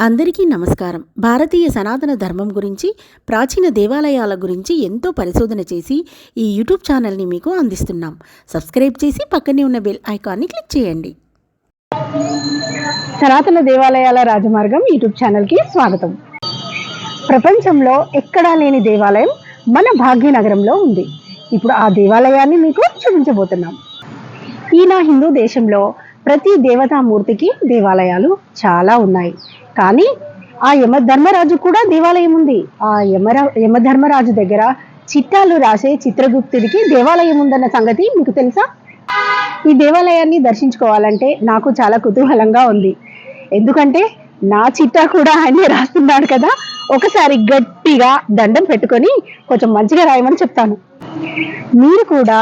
అందరికీ నమస్కారం. భారతీయ సనాతన ధర్మం గురించి ప్రాచీన దేవాలయాల గురించి ఎంతో పరిశోధన చేసి ఈ యూట్యూబ్ ఛానల్ని మీకు అందిస్తున్నాం. సబ్స్క్రైబ్ చేసి పక్కనే ఉన్న బెల్ ఐకాన్ని క్లిక్ చేయండి. సనాతన దేవాలయాల రాజమార్గం యూట్యూబ్ ఛానల్కి స్వాగతం. ప్రపంచంలో ఎక్కడా లేని దేవాలయం మన భాగ్యనగరంలో ఉంది. ఇప్పుడు ఆ దేవాలయాన్ని మీకు చూపించబోతున్నాం. ఈయన హిందూ దేశంలో ప్రతి దేవతామూర్తికి దేవాలయాలు చాలా ఉన్నాయి. కానీ ఆ యమధర్మరాజు కూడా దేవాలయం ఉంది. ఆ యమరా యమధర్మరాజు దగ్గర చిట్టాలు రాసే చిత్రగుప్తుడికి దేవాలయం ఉందన్న సంగతి మీకు తెలుసా? ఈ దేవాలయాన్ని దర్శించుకోవాలంటే నాకు చాలా కుతూహలంగా ఉంది. ఎందుకంటే నా చిట్టా కూడా ఆయనే రాస్తున్నాడు కదా. ఒకసారి గట్టిగా దండం పెట్టుకొని కొంచెం మంచిగా రాయమని చెప్తాను. మీరు కూడా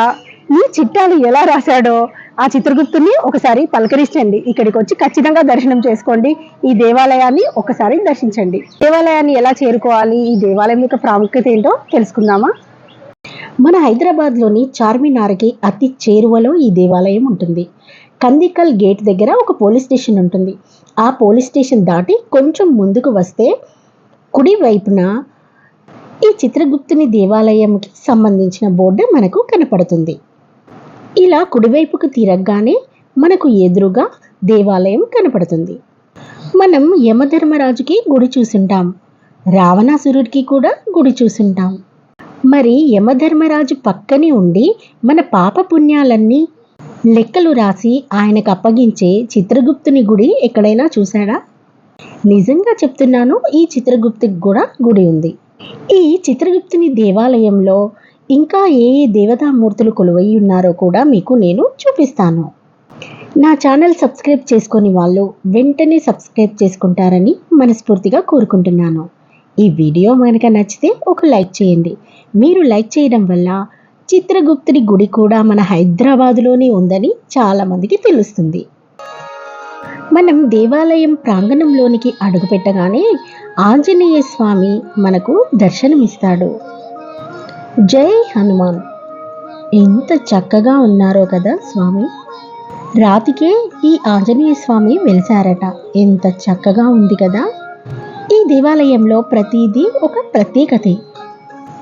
మీ చిట్టాలు ఎలా రాశాడో ఆ చిత్రగుప్తుని ఒకసారి పలకరించండి ఇక్కడికి వచ్చి ఖచ్చితంగా దర్శనం చేసుకోండి. ఈ దేవాలయాన్ని ఒకసారి దర్శించండి. దేవాలయాన్ని ఎలా చేరుకోవాలి? ఈ దేవాలయం యొక్క ప్రాముఖ్యత ఏంటో తెలుసుకుందామా? మన హైదరాబాద్లోని చార్మినార్కి అతి చేరువలో ఈ దేవాలయం ఉంటుంది. కందికల్ గేట్ దగ్గర ఒక పోలీస్ స్టేషన్ ఉంటుంది. ఆ పోలీస్ స్టేషన్ దాటి కొంచెం ముందుకు వస్తే కుడి వైపున ఈ చిత్రగుప్తుని దేవాలయంకి సంబంధించిన బోర్డు మనకు కనపడుతుంది. ఇలా కుడివైపుకు తిరగగానే మనకు ఎదురుగా దేవాలయం కనపడుతుంది. మనం యమధర్మరాజుకి గుడి చూసుంటాం. రావణాసురుడికి కూడా గుడి చూసుంటాం. మరి యమధర్మరాజు పక్కనే ఉండి మన పాప పుణ్యాలన్నీ లెక్కలు రాసి ఆయనకు అప్పగించే చిత్రగుప్తుని గుడి ఎక్కడైనా చూశాడా? నిజంగా చెప్తున్నాను ఈ చిత్రగుప్తుకి కూడా గుడి ఉంది. ఈ చిత్రగుప్తుని దేవాలయంలో ఇంకా ఏ ఏ దేవతామూర్తులు కొలువై ఉన్నారో కూడా మీకు నేను చూపిస్తాను. నా ఛానల్ సబ్స్క్రైబ్ చేసుకొని వాళ్ళు వెంటనే సబ్స్క్రైబ్ చేసుకుంటారని మనస్ఫూర్తిగా కోరుకుంటున్నాను. ఈ వీడియో మనక నచ్చితే ఒక లైక్ చేయండి. మీరు లైక్ చేయడం వల్ల చిత్రగుప్తుడి గుడి కూడా మన హైదరాబాదులోనే ఉందని చాలామందికి తెలుస్తుంది. మనం దేవాలయం ప్రాంగణంలోనికి అడుగుపెట్టగానే ఆంజనేయ స్వామి మనకు దర్శనమిస్తాడు. జై హనుమాన్. ఎంత చక్కగా ఉన్నారో కదా స్వామి. రాతికే ఈ ఆంజనేయ స్వామి వెలిసారట ఎంత చక్కగా ఉంది కదా. ఈ దేవాలయంలో ప్రతిదీ ఒక ప్రత్యేకతే.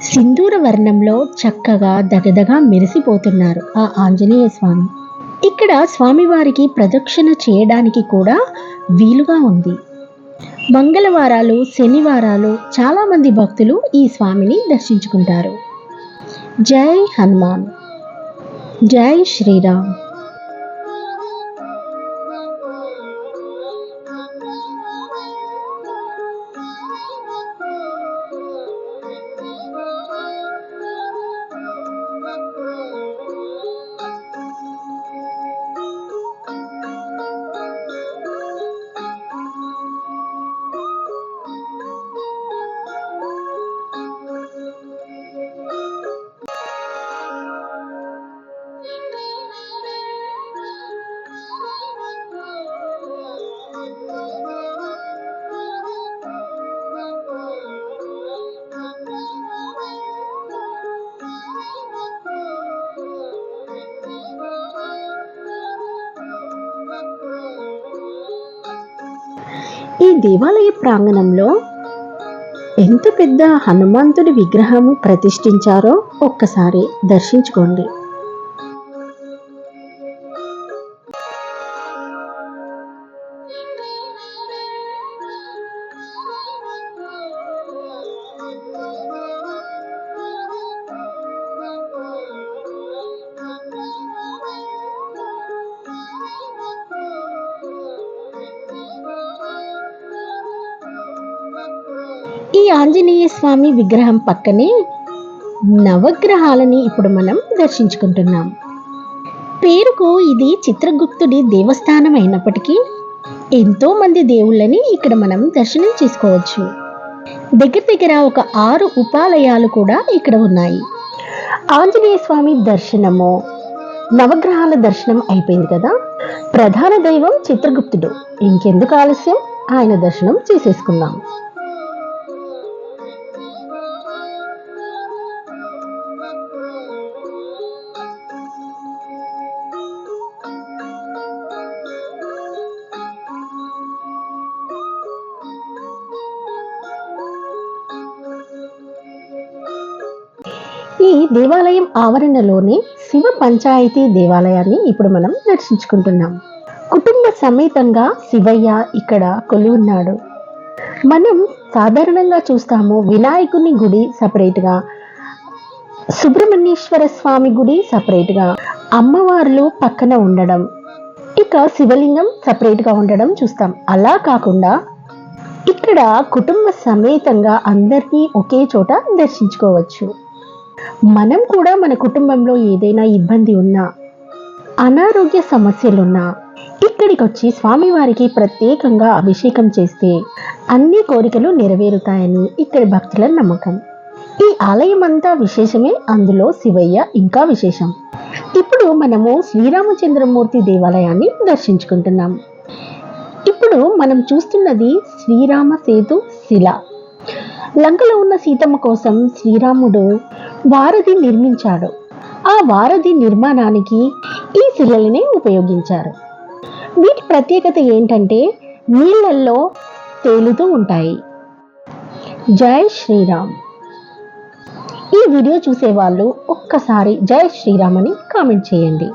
సింధూర వర్ణంలో చక్కగా దగదగా మెరిసిపోతున్నారు ఆ ఆంజనేయ స్వామి. ఇక్కడ స్వామివారికి ప్రదక్షిణ చేయడానికి కూడా వీలుగా ఉంది. మంగళవారాలు శనివారాలు చాలామంది భక్తులు ఈ స్వామిని దర్శించుకుంటారు. జై హనుమాన్ జై శ్రీరామ్ ఈ దేవాలయ ప్రాంగణంలో ఎంత పెద్ద హనుమంతుడి విగ్రహం ప్రతిష్ఠించారో ఒక్కసారి దర్శించుకోండి. స్వామి విగ్రహం పక్కనే నవగ్రహాలని ఇప్పుడు మనం దర్శించుకుంటున్నాం. పేరుకు ఇది చిత్రగుప్తుడి దేవస్థానం అయినప్పటికీ ఎంతో మంది దేవుళ్ళని ఇక్కడ మనం దర్శనం చేసుకోవచ్చు. దగ్గర దగ్గర ఒక ఆరు ఉపాలయాలు కూడా ఇక్కడ ఉన్నాయి. ఆంజనేయ స్వామి దర్శనము నవగ్రహాల దర్శనం అయిపోయింది కదా? ప్రధాన దైవం చిత్రగుప్తుడు. ఇంకెందుకు ఆలస్యం? ఆయన దర్శనం చేసేసుకుందాం. దేవాలయం ఆవరణలోని శివ పంచాయతీ దేవాలయాన్ని ఇప్పుడు మనం దర్శించుకుంటున్నాం. కుటుంబ సమేతంగా శివయ్య ఇక్కడ కొలి ఉన్నాడు. మనం సాధారణంగా చూస్తాము వినాయకుని గుడి సపరేట్గా సుబ్రహ్మణ్యేశ్వర స్వామి గుడి సపరేట్గా అమ్మవార్లు పక్కన ఉండడం ఇక శివలింగం సపరేట్గా ఉండడం చూస్తాం. అలా కాకుండా ఇక్కడ కుటుంబ సమేతంగా అందరినీ ఒకే చోట దర్శించుకోవచ్చు. మనం కూడా మన కుటుంబంలో ఏదైనా ఇబ్బంది ఉన్నా అనారోగ్య సమస్యలున్నా ఇక్కడికి వచ్చి స్వామివారికి ప్రత్యేకంగా అభిషేకం చేస్తే అన్ని కోరికలు నెరవేరుతాయని ఇక్కడి భక్తుల నమ్మకం. ఈ ఆలయం అంతా విశేషమే అందులో శివయ్య ఇంకా విశేషం. ఇప్పుడు మనము శ్రీరామచంద్రమూర్తి దేవాలయాన్ని దర్శించుకుంటున్నాం. ఇప్పుడు మనం చూస్తున్నది శ్రీరామ సేతు శిల. లంకలో ఉన్న సీతమ్మ కోసం శ్రీరాముడు వారధి నిర్మించాడు. ఆ వారధి నిర్మాణానికి ఈ శిలలనే ఉపయోగించారు. వీటి ప్రత్యేకత ఏంటంటే నీళ్ళల్లో తేలుతూ ఉంటాయి. జై శ్రీరామ్. ఈ వీడియో చూసే వాళ్ళు ఒక్కసారి జై శ్రీరామ్ అని కామెంట్ చేయండి.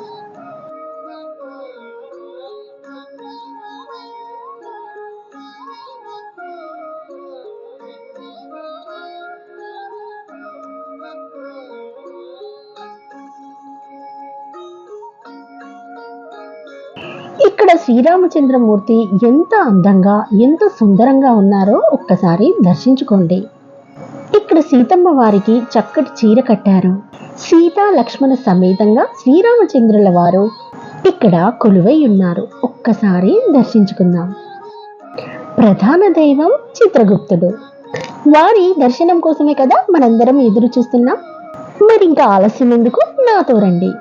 శ్రీరామచంద్రమూర్తి ఎంత అందంగా ఎంత సుందరంగా ఉన్నారో ఒక్కసారి దర్శించుకోండి. ఇక్కడ సీతమ్మ వారికి చక్కటి చీర కట్టారు. సీతా లక్ష్మణ సమేతంగా శ్రీరామచంద్రుల వారు ఇక్కడ కొలువై ఉన్నారు. ఒక్కసారి దర్శించుకుందాం. ప్రధాన దైవం చిత్రగుప్తుడు. వారి దర్శనం కోసమే కదా మనందరం ఎదురు చూస్తున్నాం. మరి ఇంకా ఆలస్యం ఎందుకు? నాతో రండి.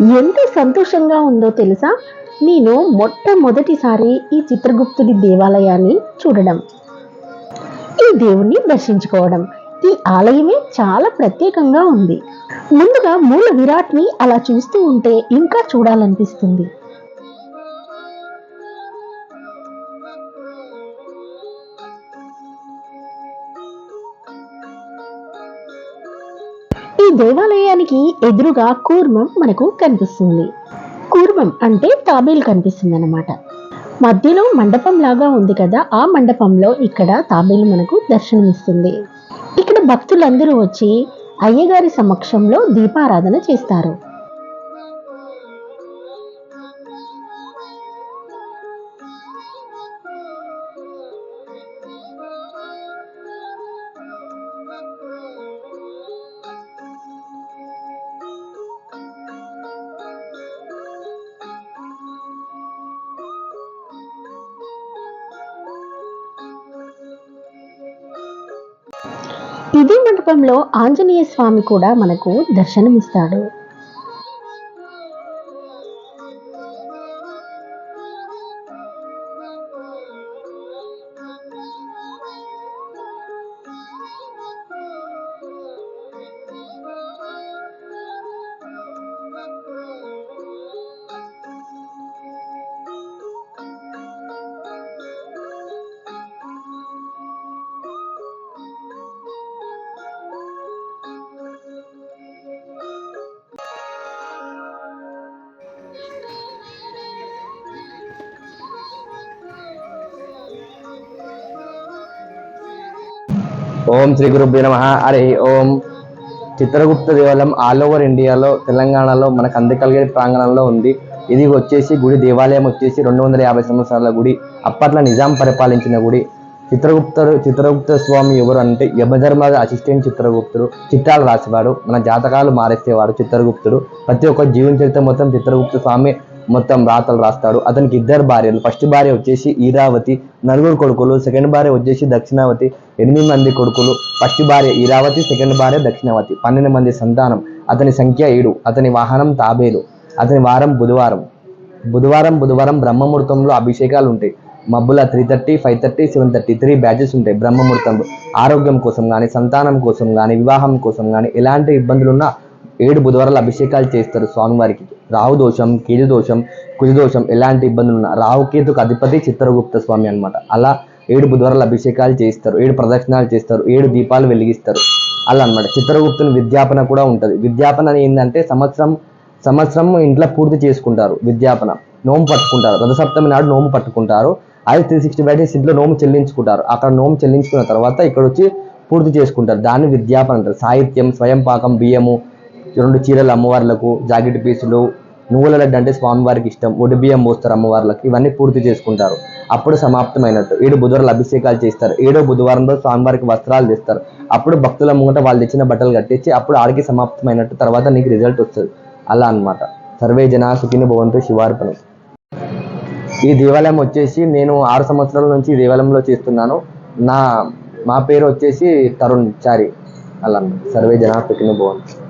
ఎంత సంతోషంగా ఉందో తెలుసా? నేను మొట్టమొదటిసారి ఈ చిత్రగుప్తుడి దేవాలయాన్ని చూడడం. ఈ దేవుణ్ణి దర్శించుకోవడం. ఈ ఆలయమే చాలా ప్రత్యేకంగా ఉంది. ముందుగా మూల విరాట్ని అలా చూస్తూ ఉంటే ఇంకా చూడాలనిపిస్తుంది. ఈ దేవాలయానికి ఎదురుగా కూర్మం మనకు కనిపిస్తుంది. కూర్మం అంటే తాబేలు కనిపిస్తుంది అనమాట మధ్యలో మండపం లాగా ఉంది కదా ఆ మండపంలో ఇక్కడ తాబేలు మనకు దర్శనమిస్తుంది. ఇక్కడ భక్తులందరూ వచ్చి అయ్యగారి సమక్షంలో దీపారాధన చేస్తారు. ఇదే మండపంలో ఆంజనేయ స్వామి కూడా మనకు దర్శనమిస్తాడు. ఓం శ్రీ గురుభ్యో నమ. హరి ఓం. చిత్రగుప్త దేవాలయం ఆల్ ఓవర్ ఇండియాలో తెలంగాణలో మనకు అందకలిగే ప్రాంగణంలో ఉంది. ఇది వచ్చేసి గుడి దేవాలయం వచ్చేసి రెండు వందల యాభై సంవత్సరాల గుడి అప్పట్లో నిజాం పరిపాలించిన గుడి. చిత్రగుప్తుడు చిత్రగుప్త స్వామి ఎవరు అంటే యమధర్మ అసిస్టెంట్ చిత్రగుప్తుడు చిత్రాలు రాసేవాడు మన జాతకాలు మారేసేవాడు చిత్రగుప్తుడు. ప్రతి ఒక్క జీవన చరిత్ర మొత్తం చిత్రగుప్త స్వామి మొత్తం రాతలు రాస్తాడు. అతనికి ఇద్దరు భార్యలు. ఫస్ట్ భార్య వచ్చేసి ఈరావతి నలుగురు కొడుకులు. సెకండ్ భార్య వచ్చేసి దక్షిణావతి ఎనిమిది మంది కొడుకులు. ఫస్ట్ భార్య ఈరావతి సెకండ్ భార్య దక్షిణావతి. పన్నెండు మంది సంతానం. అతని సంఖ్య ఏడు. అతని వాహనం తాబేలు. అతని వారం బుధవారం. బుధవారం బుధవారం బ్రహ్మముహూర్తంలో అభిషేకాలు ఉంటాయి. మబ్బుల three thirty five thirty seven thirty three batches ఉంటాయి. బ్రహ్మముహూర్తంలో. ఆరోగ్యం కోసం కానీ సంతానం కోసం కానీ వివాహం కోసం కానీ ఎలాంటి ఇబ్బందులున్నా ఏడు బుధవారాలు అభిషేకాలు చేస్తారు స్వామివారికి. రాహు దోషం కేతు దోషం కుజ దోషం ఎలాంటి ఇబ్బందులు ఉన్నా రాహుకేతుకు అధిపతి చిత్రగుప్త స్వామి అనమాట అలా ఏడు బుధవారాలు అభిషేకాలు చేస్తారు ఏడు ప్రదక్షిణాలు చేస్తారు ఏడు దీపాలు వెలిగిస్తారు. అలా అన్నమాట. చిత్రగుప్తుని విద్యాపన కూడా ఉంటుంది. విద్యాపన అని ఏంటంటే సంవత్సరం సంవత్సరం ఇంట్లో పూర్తి చేసుకుంటారు విద్యాపన. నోము పట్టుకుంటారు. రథసప్తమి నాడు నోము పట్టుకుంటారు. అది త్రీ సిక్స్టీ ఫైవ్ డేస్ ఇంట్లో నోము చెల్లించుకుంటారు. అక్కడ నోము చెల్లించుకున్న తర్వాత ఇక్కడ వచ్చి పూర్తి చేసుకుంటారు. దాన్ని విద్యాపన అంటారు. సాహిత్యం స్వయం పాకం బియ్యము రెండు చీరలు అమ్మవార్లకు జాకెట్ పీసులు నువ్వుల లడ్డు అంటే స్వామివారికి ఇష్టం ఒడి బియ్యం పోస్తారు అమ్మవార్లకు ఇవన్నీ పూర్తి చేసుకుంటారు. అప్పుడు సమాప్తమైనట్టు. ఏడు బుధవారాలు అభిషేకాలు చేస్తారు. ఏడో బుధవారంలో స్వామివారికి వస్త్రాలు తెస్తారు. అప్పుడు భక్తుల ముంగట వాళ్ళు తెచ్చిన బట్టలు కట్టించి అప్పుడు ఆడికి సమాప్తమైనట్టు తర్వాత నీకు రిజల్ట్ వస్తుంది. అలా అన్నమాట. సర్వే జనా సుఖిని భవంతు శివార్పణం. ఈ దేవాలయం వచ్చేసి నేను ఆరు సంవత్సరాల నుంచి ఈ దేవాలయంలో చేస్తున్నాను. నా మా పేరు వచ్చేసి తరుణ్ చారి. అలా సర్వే జనా సుఖిని భవంతు.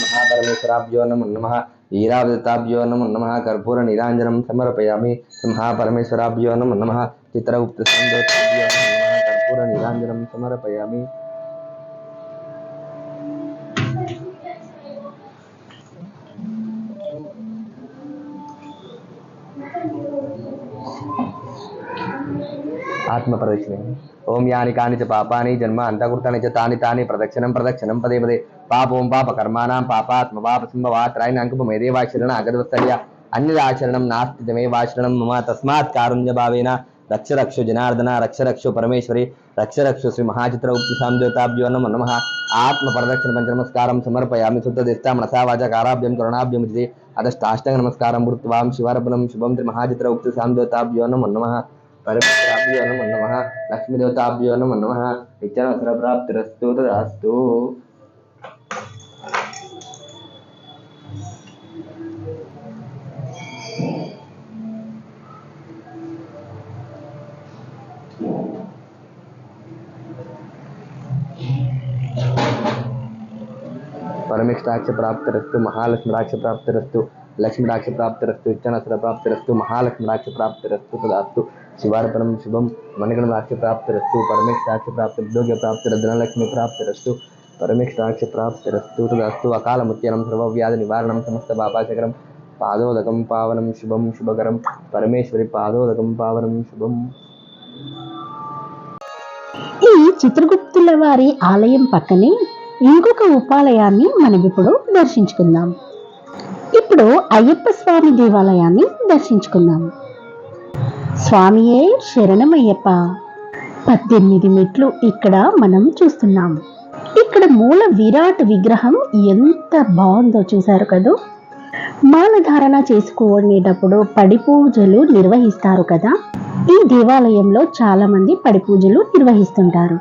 మహాపరమేశ్వరాభ్యో నమో నమ ఈరావతాభ్యో నమో నమ కర్పూర నీరాంజనం సమర్పయామి మహాపరమేశ్వరాభ్యో నమో నమ చిత్రగుప్త సందోతాభ్యో నమో నమః ఆత్మ ప్రదక్షిణ ఓం యాని కాని చ పాపాని జన్మ అంతకృతాని చ తాని తాని ప్రదక్షిణం ప్రదక్షిణం పదే పదే. పాపం పాప కర్మాణం పాపాత్మ పాప సంభవాత్ రాయన అంకుపమేదేవాచరణ అగదవస్తర్య అన్యదాచరణం నాస్తి తమేవాచరణం మమ తస్మాత్ కారుణ్య భావేన. రక్ష రక్షు జనార్దన రక్ష రక్షు పరమేశ్వరి రక్ష రక్షు శ్రీ మహాచిత్ర ఉక్తి సాంజ్యోతాభ్యో నమ నమ. ఆత్మ ప్రదక్షిణ పంచ నమస్కారం సమర్పయామి శుద్ధదిష్ట మనసా వాచ కారాభ్యం కరుణాభ్యం ఇది అదష్టాష్టంగ నమస్కారం మృత్వాం శివార్పణం శుభం త్రి మహాచిత్ర ఉక్తి సాంజ్యోతాభ్యో నమ నమ. పరమేశ్వరాభ్యో నమో నమః లక్ష్మీదేవతాభ్యో నమో నమః నిత్యావసర ప్రాప్తిరస్తు తదాస్తు పరమేక్షాక్ష ప్రాప్తిరస్తు మహాలక్ష్మీరాక్ష ప్రాప్తిరస్తు లక్ష్మీరాక్ష ప్రాప్తిరస్తు ఇచ్చనసర ప్రాప్తిరస్తు మహాలక్ష్మీరాక్ష ప్రాప్తిరస్తు తదాస్తు శివార్పణం శుభం. మణిగణరాక్ష ప్రాప్తిరస్తు పరమేక్షాక్ష ప్రాప్తి ఉద్యోగ ప్రాప్తిరస్తు ధనలక్ష్మి ప్రాప్తిరస్తు పరమేక్షాక్ష ప్రాప్తిరస్తు తదాస్తు అకాలముత్యనం. సర్వవ్యాధి నివారణం. సమస్త పాపాచకరం పాదోదకం పావనం శుభం. శుభకరం. పరమేశ్వరి పాదోదకం పావనం శుభం. ఈ చిత్రగుప్తుల వారి ఆలయం పక్కనే ఇంకొక ఉపాలయాన్ని మనం ఇప్పుడు దర్శించుకుందాం. ఇప్పుడు అయ్యప్ప స్వామి దేవాలయాన్ని దర్శించుకుందాం. స్వామియే శరణమయ్యప్ప. పద్దెనిమిది మెట్లు ఇక్కడ మనం చూస్తున్నాం. ఇక్కడ మూల విరాట్ విగ్రహం ఎంత బాగుందో చూశారు కదూ? మాలధారణ చేసుకునేటప్పుడు పడి పూజలు నిర్వహిస్తారు కదా? ఈ దేవాలయంలో చాలామంది పడి పూజలు నిర్వహిస్తుంటారు.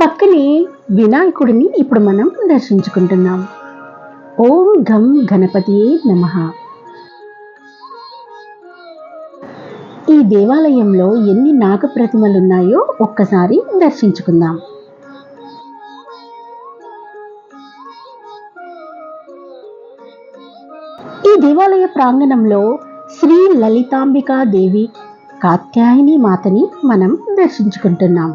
పక్కనే వినాయకుడిని ఇప్పుడు మనం దర్శించుకుంటున్నాం. ఓం గం గణపతియే నమః. ఈ దేవాలయంలో ఎన్ని నాగ ప్రతిమలు ఉన్నాయో ఒక్కసారి దర్శించుకుందాం. ఈ దేవాలయ ప్రాంగణంలో శ్రీ లలితాంబికా దేవి కాత్యాయని మాతని మనం దర్శించుకుంటున్నాం.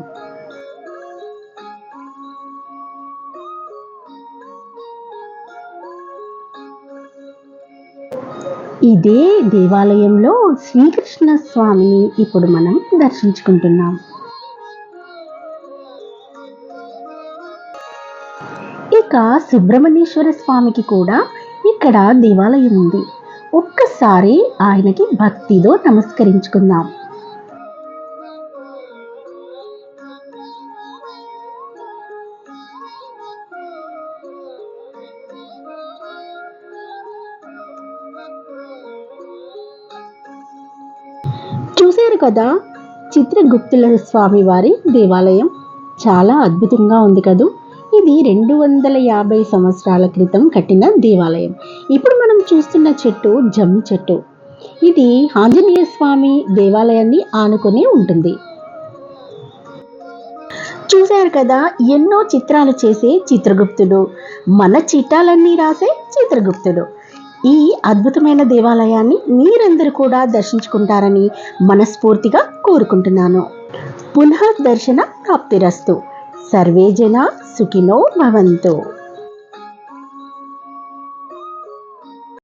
ఇదే దేవాలయంలో శ్రీకృష్ణ స్వామిని ఇప్పుడు మనం దర్శించుకుంటున్నాం. ఇక సుబ్రహ్మణ్యేశ్వర స్వామికి కూడా ఇక్కడ దేవాలయం ఉంది. ఒక్కసారి ఆయనకి భక్తితో నమస్కరించుకుందాం. కదా? చిత్రగుప్తుల స్వామి వారి దేవాలయం చాలా అద్భుతంగా ఉంది కదూ? ఇది రెండు వందల యాభై సంవత్సరాల క్రితం కట్టిన దేవాలయం. ఇప్పుడు మనం చూస్తున్న చెట్టు జమ్మి చెట్టు. ఇది ఆంజనేయ స్వామి దేవాలయాన్ని ఆనుకొని ఉంటుంది. చూశారు కదా ఎన్నో చిత్రాలు చేసే చిత్రగుప్తుడు. మన చిట్టాలన్నీ రాసే చిత్రగుప్తుడు. ఈ అద్భుతమైన దేవాలయాన్ని మీరందరూ కూడా దర్శించుకుంటారని మనస్ఫూర్తిగా కోరుకుంటున్నాను. పునః దర్శన ప్రాప్తిరస్తు. సర్వే జన సుఖినో భవంతు.